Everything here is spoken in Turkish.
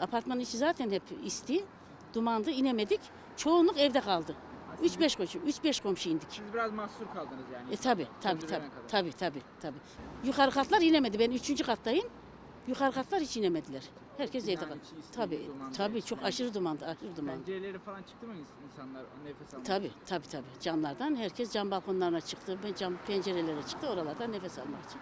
Apartmanın içi zaten hep isti. Dumandı inemedik. Çoğunluk evde kaldı. 3-5 komşu, 3-5 komşu indik. Siz biraz mahsur kaldınız yani. E tabi tabi tabi tabi tabi tabi. Yukarı katlar inemedi. Ben üçüncü kattayım. Yukarı katlar hiç inemediler. Herkes evde kaldı. Tabi tabi çok Yani aşırı dumandı, aşırı dumandı. Pencereleri falan çıktı mı insanlar nefes almak Tabi tabi tabi. Camlardan herkes cam balkonlarına çıktı. Ben cam pencerelere çıktı oralardan nefes almak için.